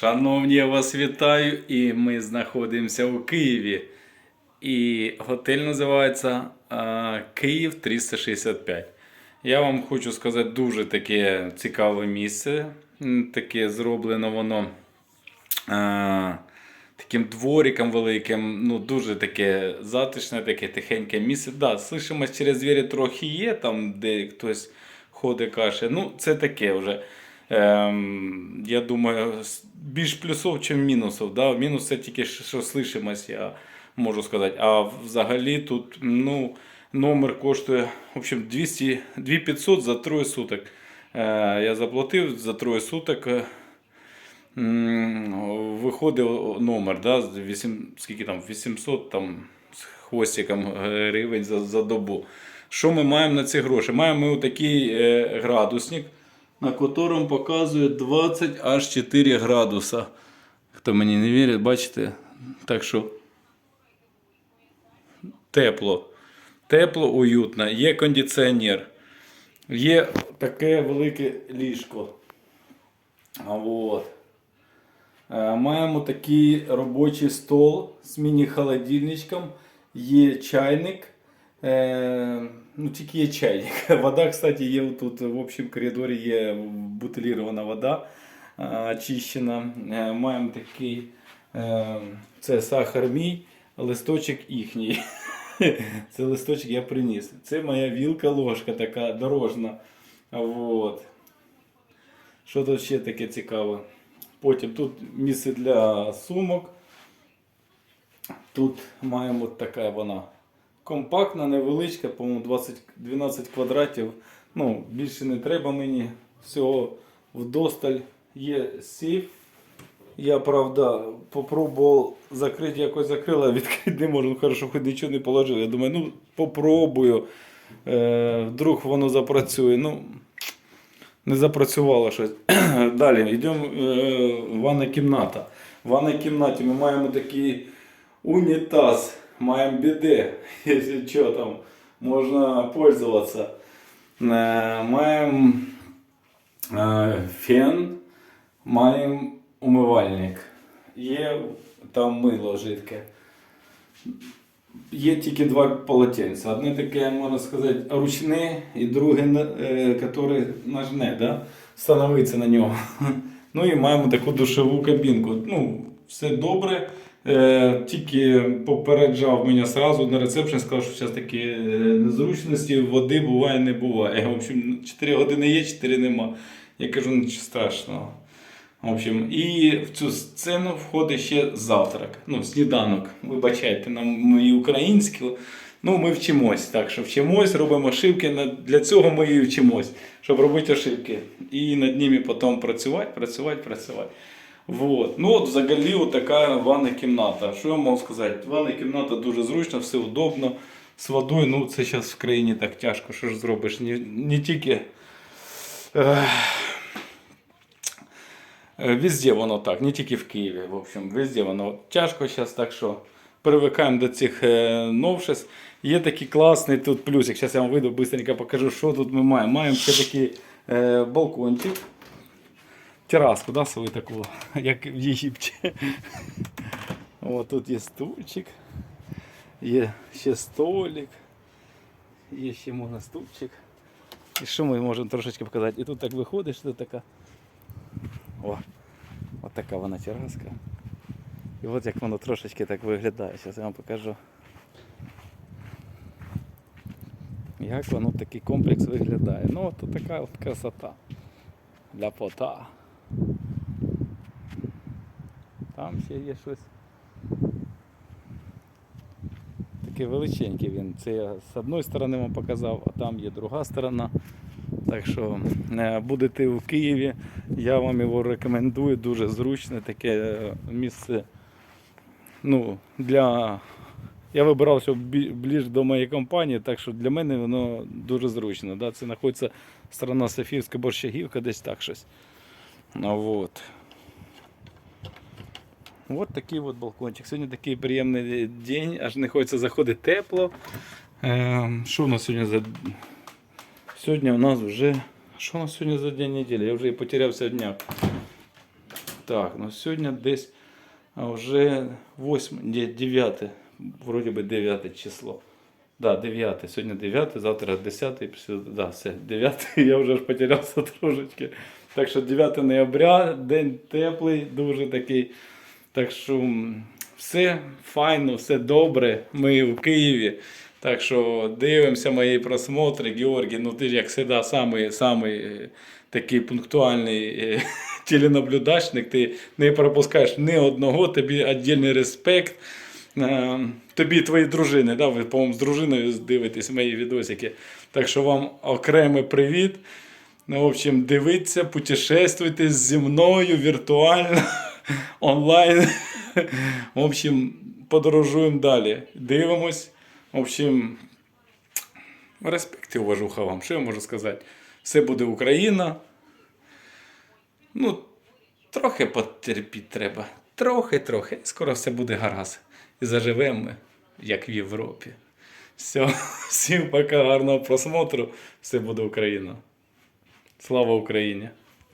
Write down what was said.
Шановні, я вас вітаю, і ми знаходимося у Києві. І готель називається Київ 365. Я вам хочу сказати дуже таке цікаве місце. Таке зроблено воно а, таким двориком великим. Ну, дуже таке затишне, таке тихеньке місце. Да, слышимость через двері трохи є, там, де хтось ходить, каже. Ну, це таке вже. Ем, я думаю, більш плюсов, ніж мінусів. Да? Мінус це тільки що слышимость, я можу сказати. А взагалі тут ну, номер коштує в общем, 200, 2500 за троє суток. Е, я заплатив за троє суток. е, Виходив номер, да, 8, скільки там, 800 там, з хвостиком гривень за, за добу. Що ми маємо на ці гроші? Маємо ми такий е, градусник, на котором показує 20 аж 4 градуса. Хто мені не вірить, бачите? Так що тепло. Тепло, уютно. Є кондиціонер. Є таке велике ліжко. От. Е, Маємо такий робочий стол з міні-холодильничком. Є чайник. Е, ну, тільки є чайник. Вода, кстати, є тут в общем коридорі є бутилірована вода е, очищена. Е, Маємо такий е, це сахар мій, листочок їхній. Це листочок я приніс. Це моя вілка-ложка така дорожна. Вот. Що тут ще таке цікаве? Потім тут місце для сумок. Тут маємо от така вона компактна, невеличка, по-моєму, 12 квадратів. Ну, більше не треба мені. Всього вдосталь є сейф. Я, правда, попробував закрити, якось закрила, відкрити не можу. Хорошо, хоч нічого не положив. Я думаю, ну попробую. Е, вдруг воно запрацює. Ну, не запрацювало щось. Далі йдемо е, ванна кімната. В ванній кімнаті ми маємо такий унітаз, маємо біде, якщо що там, можна пользуватися. Е, маємо е, фен, маємо умивальник. Є там мило жидке. Є тільки два полотенця. Одне таке, можна сказати, ручне, і друге, яке ножне, да? становиться на нього. Ну і маємо таку душову кабінку. Ну, все добре. Е, тільки попереджав мене сразу на рецепшн, сказав, що зараз такі е, незручності, води буває, не буває. В общем, 4 години є, 4 нема. Я кажу, нічого страшного. В общем, і в цю сцену входить ще завтрак. Ну, сніданок. Вибачайте, нам мої українські. Ну, ми вчимось. Так що вчимось, робимо ошибки. Для цього ми і вчимось, щоб робити ошибки. І над ними потім працювати, працювати, працювати. Вот. Ну от взагалі така ванна кімната. Що я можу сказати? Ванна кімната дуже зручна, все удобно. З водою, ну це зараз в країні так тяжко, що ж зробиш. Не, не тільки. Е, Везде воно так, не тільки в Києві. В общем, везде воно тяжко зараз, так що привикаємо до цих е, новшеств. Є такий класний тут плюсик. Зараз я вам вийду, быстренько покажу, що тут ми маємо. Маємо ще такий е, балкончик. Тераску, да, свою таку, як в Єгипті. О, тут є стульчик, є ще столик, є ще можна. І що ми можемо трошечки показати? І тут так виходиш, тут така о, от така вона тераска. І от як воно трошечки так виглядає. Зараз я вам покажу. Як воно такий комплекс виглядає. Ну от така от красота. Для пота. Там ще є щось. Такий величенький він. Це я з одної сторони вам показав, а там є друга сторона. Так що е, будете в Києві, я вам його рекомендую, дуже зручне таке е, місце. Ну, для... Я вибирав, щоб бі- ближче до моєї компанії, так що для мене воно дуже зручно. Да? Це знаходиться сторона Софіївська Борщагівка, десь так щось. Ну, вот. Вот такий от балкончик. Сьогодні такий приємний день, аж не хочеться заходити тепло. Ем, Що у нас сьогодні за Сьогодні у нас вже. Що у нас сьогодні за день неділі? Я вже і потерявся в днях. Так, ну сьогодні десь вже 8, 9, вроді би 9 число. Да, 9. Сьогодні 9, завтра 10, після, да, все, 9, я вже ж потерявся трошечки. Так що 9 ноября, день теплий, дуже такий. Так що все файно, все добре. Ми в Києві. Так що дивимося мої просмотри. Георгій, ну ти ж як завжди самий, самий е, такий пунктуальний е, теленаблюдачник. Ти не пропускаєш ні одного, тобі віддільний респект. Е, Тобі і твої дружини, да? ви, по-моєму, з дружиною дивитесь мої відосики. Так що вам окремий привіт. Ну, в общем, дивіться, путешествуйте зі мною віртуально, онлайн. В общем, подорожуємо далі. Дивимось. В общем, респект і уважуха вам. Що я можу сказати? Все буде Україна. Ну, трохи потерпіти треба. Трохи-трохи. Скоро все буде гаразд. І заживемо ми, як в Європі. Все, всім пока, гарного просмотру. Все буде Україна. Слава Україні!